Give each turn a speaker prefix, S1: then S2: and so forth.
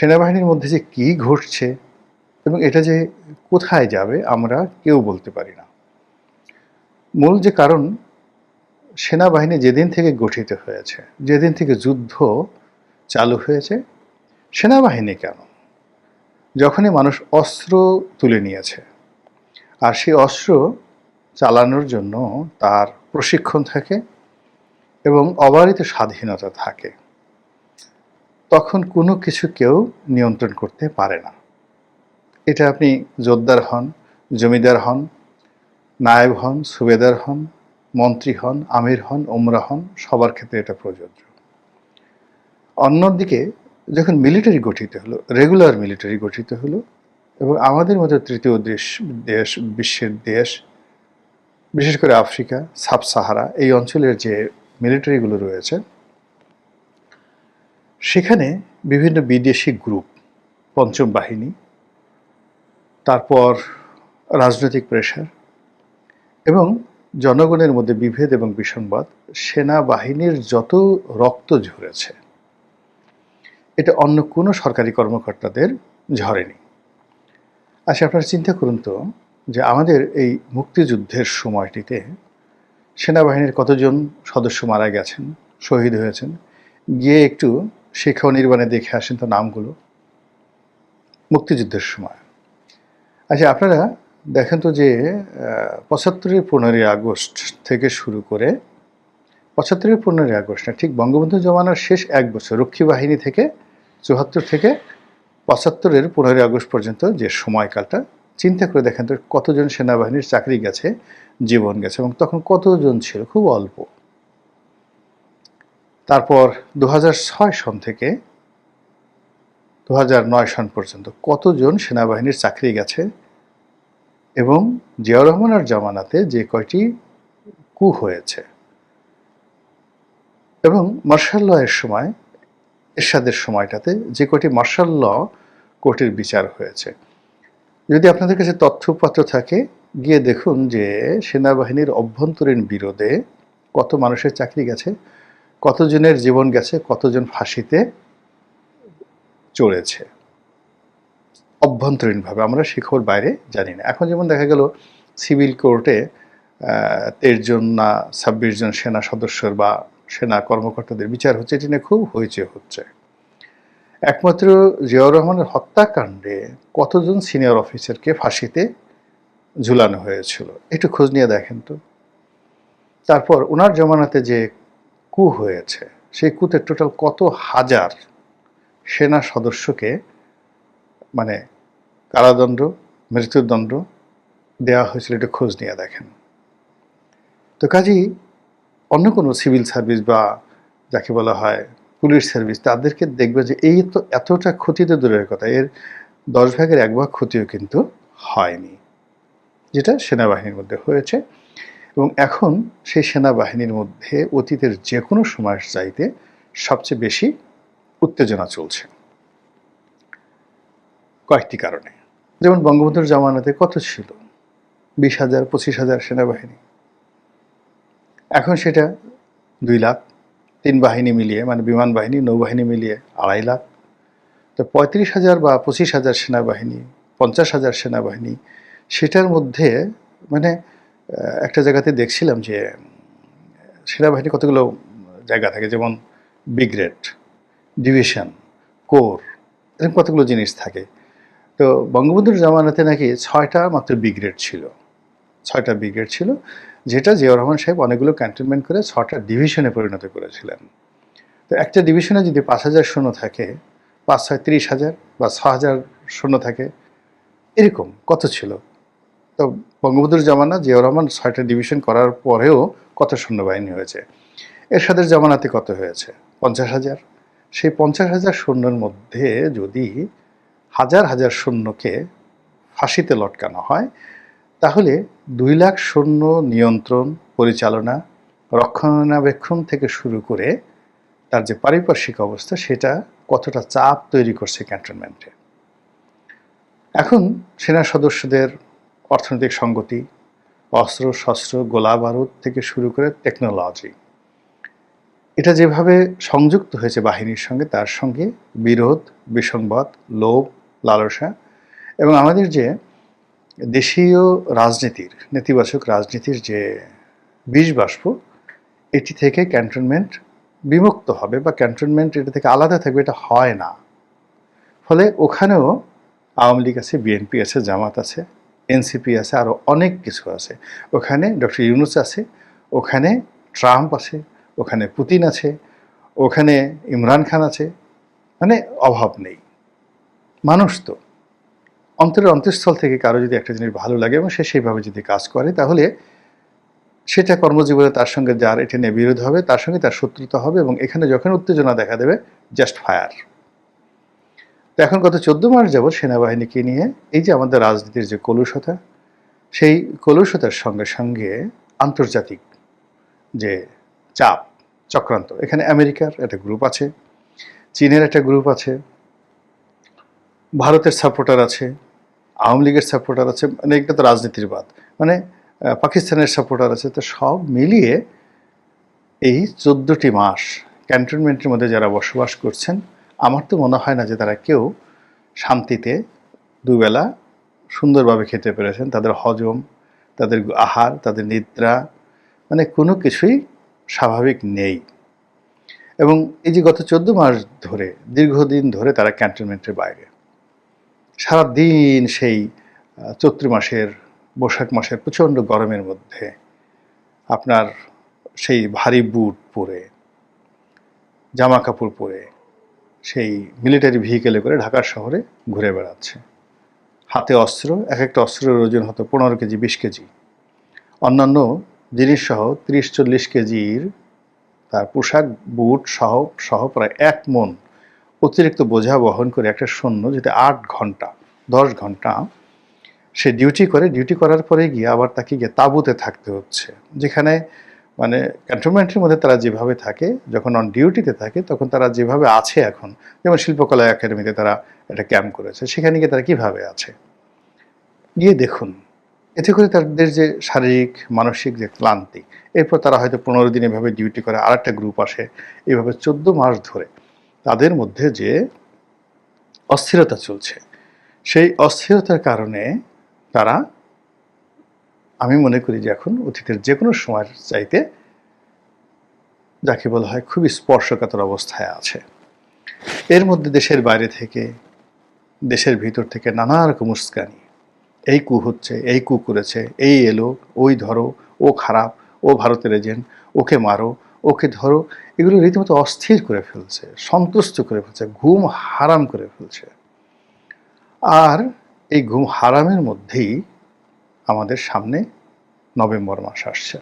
S1: সেনাবাহিনীর মধ্যে যে কী ঘটছে এবং এটা যে কোথায় যাবে, আমরা কেউ বলতে পারি না। মূল যে কারণ, সেনাবাহিনী যেদিন থেকে গঠিত হয়েছে, যেদিন থেকে যুদ্ধ চালু হয়েছে, সেনাবাহিনী কেন? যখনই মানুষ অস্ত্র তুলে নিয়েছে, আর সেই অস্ত্র চালানোর জন্য তার প্রশিক্ষণ থাকে এবং অবারিত স্বাধীনতা থাকে। তখন কোনো কিছু কেউ নিয়ন্ত্রণ করতে পারে না। এটা আপনি জোরদার হন, জমিদার হন, নায়েব হন, সুবেদার হন, মন্ত্রী হন, আমির হন ওমরা হন, সবার ক্ষেত্রে এটা প্রযোজ্য। অন্যদিকে যখন মিলিটারি গঠিত হলো, রেগুলার মিলিটারি গঠিত হলো এবং আমাদের মতো তৃতীয় দেশ দেশ, বিশ্বের দেশ, বিশেষ করে আফ্রিকা সাব সাহারা এই অঞ্চলের যে মিলিটারিগুলো রয়েছে সেখানে বিভিন্ন বিদেশি গ্রুপ, পঞ্চম বাহিনী, তারপর রাজনৈতিক প্রেশার এবং জনগণের মধ্যে বিভেদ এবং বিসংবাদ, সেনাবাহিনীর যত রক্ত ঝরেছে, এটা অন্য কোনো সরকারি কর্মকর্তাদের ঝরেনি। আচ্ছা আপনারা চিন্তা করুন তো যে আমাদের এই মুক্তিযুদ্ধের সময়টিতে সেনাবাহিনীর কতজন সদস্য মারা গেছেন, শহীদ হয়েছেন, গিয়ে একটু শিক্ষা ও নির্বাণে দেখে আসেন তো নামগুলো। মুক্তিযুদ্ধের সময়। আচ্ছা আপনারা দেখেন তো যে পঁচাত্তরের পনেরোই আগস্ট থেকে শুরু করে পঁচাত্তরের পনেরোই আগস্ট, না, ঠিক বঙ্গবন্ধু জমানার শেষ এক বছর রক্ষী বাহিনী থেকে, চুয়াত্তর থেকে পঁচাত্তরের পনেরোই আগস্ট পর্যন্ত যে সময়কালটা, চিন্তা করে দেখেন তো কতজন সেনাবাহিনীর চাকরি গেছে, জীবন গেছে এবং তখন কতজন ছিল? খুব অল্প। তারপর দু হাজার ছয় সন থেকে দু হাজার নয় সন পর্যন্ত কতজন সেনাবাহিনীর চাকরি গেছে এবং জিয়াউর রহমানের জামানাতে যে কয়টি কু হয়েছে? এবং মার্শাল এর সময়, এরশাদের সময়টাতে যে কয়টি মার্শাল ল কোর্টের বিচার হয়েছে। যদি আপনাদের কাছে তথ্যপত্র থাকে, গিয়ে দেখুন যে সেনাবাহিনীর অভ্যন্তরীণ বিরোধে কত মানুষের চাকরি গেছে। কতজনের জীবন গেছে, কতজন ফাঁসিতে চড়েছে? অভ্যন্তরীণভাবে, আমরা শিখর বাইরে জানি না। এখন যেমন দেখা গেল, সিভিল কোর্টে তেইশ জন না, ছাব্বিশ জন সেনা সদস্যর বা সেনা কর্মকর্তাদের বিচার হচ্ছে, এটি নিয়ে খুব হইচে হচ্ছে। একমাত্র জিয়াউর রহমানের হত্যাকাণ্ডে কতজন সিনিয়র অফিসারকে ফাঁসিতে ঝুলানো হয়েছিল? একটু খোঁজ নিয়ে দেখেন তো। তারপর ওনার জমানাতে যে কু হয়েছে? সেই কুতে টোটাল কত হাজার সেনা সদস্যকে মানে কারাদণ্ড, মৃত্যুদণ্ড দেওয়া হয়েছিল একটু খোঁজ নিয়ে দেখেন। তো কাজেই অন্য কোনো সিভিল সার্ভিস বা যাকে বলা হয় পুলিশ সার্ভিস, তাদেরকে দেখবে যে এই তো এতটা ক্ষতি তো দূরের কথা, এর দশ ভাগের এক ভাগ ক্ষতিও কিন্তু হয়নি। যেটা সেনাবাহিনীর মধ্যে হয়েছে। এবং এখন সেই সেনাবাহিনীর মধ্যে অতীতের যে কোনো সময় চাইতে সবচেয়ে বেশি উত্তেজনা চলছে। কয়েকটি কারণে। যেমন বঙ্গবন্ধুর জামানাতে কত ছিল? বিশ হাজার, পঁচিশ হাজার সেনাবাহিনী। এখন সেটা দুই লাখ, তিন বাহিনী মিলিয়ে মানে বিমান বাহিনী, নৌবাহিনী মিলিয়ে আড়াই লাখ। তো পঁয়ত্রিশ হাজার বা পঁচিশ হাজার সেনাবাহিনী, পঞ্চাশ হাজার সেনাবাহিনী, সেটার মধ্যে মানে একটা জায়গাতে দেখছিলাম যে সেনাবাহিনী কতগুলো জায়গা থাকে, যেমন ব্রিগেড, ডিভিশন, কোর, এরকম কতগুলো জিনিস থাকে। তো বঙ্গবন্ধুর জামানাতে নাকি ছয়টা মাত্র ব্রিগেড ছিল। ছয়টা ব্রিগেড ছিল, যেটা জিয়াউর রহমান সাহেব অনেকগুলো ক্যান্টনমেন্ট করে ছটা ডিভিশনে পরিণত করেছিলেন। তো একটা ডিভিশনে যদি পাঁচ হাজার শূন্য থাকে, পাঁচ ছয় তিরিশ হাজার বা ছ হাজার শূন্য থাকে, এরকম কত ছিল? তো বঙ্গবন্ধুর জামানা জিয়াউর রহমান ছয়টা ডিভিশন করার পরেও কত সৈন্যবাহিনী হয়েছে? এরশাদের জামানাতে কত হয়েছে? পঞ্চাশ হাজার। সেই পঞ্চাশ হাজার সৈন্যের মধ্যে যদি হাজার হাজার সৈন্যকে ফাঁসিতে লটকানো হয়, তাহলে দুই লাখ সৈন্য নিয়ন্ত্রণ, পরিচালনা, রক্ষণাবেক্ষণ থেকে শুরু করে তার যে পারিপার্শ্বিক অবস্থা, সেটা কতটা চাপ তৈরি করছে ক্যান্টনমেন্টে? এখন সেনা সদস্যদের অর্থনৈতিক সঙ্গতি অস্ত্র, শস্ত্র, গোলা বারুদ থেকে শুরু করে টেকনোলজি এটা যেভাবে সংযুক্ত হয়েছে বাহিনীর সঙ্গে, তার সঙ্গে বিরোধ, বিসংবাদ, লোভ, লালসা এবং আমাদের যে দেশীয় রাজনীতির, নেতিবাচক রাজনীতির যে বিষ বাষ্প, এটি থেকে ক্যান্টনমেন্ট বিমুক্ত হবে বা ক্যান্টনমেন্ট এটা থেকে আলাদা থাকবে, এটা হয় না। ফলে ওখানেও আওয়ামী লীগ আছে, বিএনপি আছে, জামাত আছে এনসিপি আছে আরও অনেক কিছু আছে। ওখানে ডক্টর ইউনুস আছে, ওখানে ট্রাম্প আছে, ওখানে পুতিন আছে, ওখানে ইমরান খান আছে। মানে অভাব নেই। মানুষ তো। অন্তরের অন্তঃস্থল থেকে কারও যদি একটা জিনিস ভালো লাগে এবং সে সেইভাবে যদি কাজ করে, তাহলে সেটা কর্মজীবনে তার সঙ্গে যার এটা নিয়ে বিরোধ হবে, তার সঙ্গে তার শত্রুতা হবে এবং এখানে যখন উত্তেজনা দেখা দেবে জাস্ট ফায়ার এখন গত চোদ্দ মাস যাবৎ সেনাবাহিনীকে নিয়ে এই যে আমাদের রাজনীতির যে কলুষতা, সেই কলুষতার সঙ্গে সঙ্গে আন্তর্জাতিক যে চাপ, চক্রান্ত, এখানে আমেরিকার একটা গ্রুপ আছে, চীনের একটা গ্রুপ আছে, ভারতের সাপোর্টার আছে, আওয়ামী লীগের সাপোর্টার আছে মানে এটা তো রাজনীতির বাদ মানে পাকিস্তানের সাপোর্টার আছে, তো সব মিলিয়ে এই চোদ্দোটি মাস ক্যান্টনমেন্টের মধ্যে যারা বসবাস করছেন আমার তো মনে হয় না যে তারা কেউ শান্তিতে দুবেলা সুন্দরভাবে খেতে পেরেছেন। তাদের হজম, তাদের আহার, তাদের নিদ্রা মানে কোনো কিছুই স্বাভাবিক নেই। এবং এই যে গত চোদ্দ মাস ধরে, দীর্ঘদিন ধরে তারা ক্যান্টনমেন্টের বাইরে। সারাদিন সেই চৈত্র মাসের, বৈশাখ মাসের প্রচণ্ড গরমের মধ্যে আপনার সেই ভারী বুট পরে, জামা কাপড় পরে সেই মিলিটারি ভেহিকেলে করে ঢাকার শহরে ঘুরে বেড়াচ্ছে। হাতে অস্ত্র এক একটা অস্ত্রের ওজন হতো পনেরো কেজি, বিশ কেজি। অন্যান্য জিনিস সহ তিরিশ, চল্লিশ কেজির তার পোশাক, বুট সহ সহ প্রায় এক মন অতিরিক্ত বোঝা বহন করে একটা সৈন্য যেটা আট ঘণ্টা, দশ ঘণ্টা সে ডিউটি করে। ডিউটি করার পরে গিয়ে আবার তাকে গিয়ে তাঁবুতে থাকতে হচ্ছে, যেখানে মানে ক্যান্টনমেন্টের মধ্যে তারা যেভাবে থাকে, যখন অন ডিউটিতে থাকে, তখন তারা যেভাবে আছে এখন, যেমন শিল্পকলা একাডেমিতে তারা একটা ক্যাম্প করেছে, সেখানে গিয়ে তারা কীভাবে আছে? গিয়ে দেখুন, এতে করে তাদের যে শারীরিক, মানসিক যে ক্লান্তি, এরপর তারা হয়তো পনেরো দিন এভাবে ডিউটি করে আর একটা গ্রুপ আসে, এভাবে চোদ্দ মাস ধরে, তাদের মধ্যে যে অস্থিরতা চলছে, সেই অস্থিরতার কারণে তারা আমি মনে করি যে এখন অতীতের যে কোনো সময়ের চাইতে যাকে বলা হয় খুবই স্পর্শকাতর অবস্থায় আছে। এর মধ্যে দেশের বাইরে থেকে, দেশের ভিতর থেকে নানা রকম উস্কানি। এই কু হচ্ছে, এই কু করেছে, এই এলো, ওই ধরো, ও খারাপ, ও ভারতের এজেন্ট, ওকে মারো, ওকে ধরো, এগুলো রীতিমতো অস্থির করে ফেলছে, সন্তুষ্ট করে ফেলছে, ঘুম হারাম করে ফেলছে। আর এই ঘুম হারামের মধ্যেই আমাদের সামনে নভেম্বর মাস আসছে।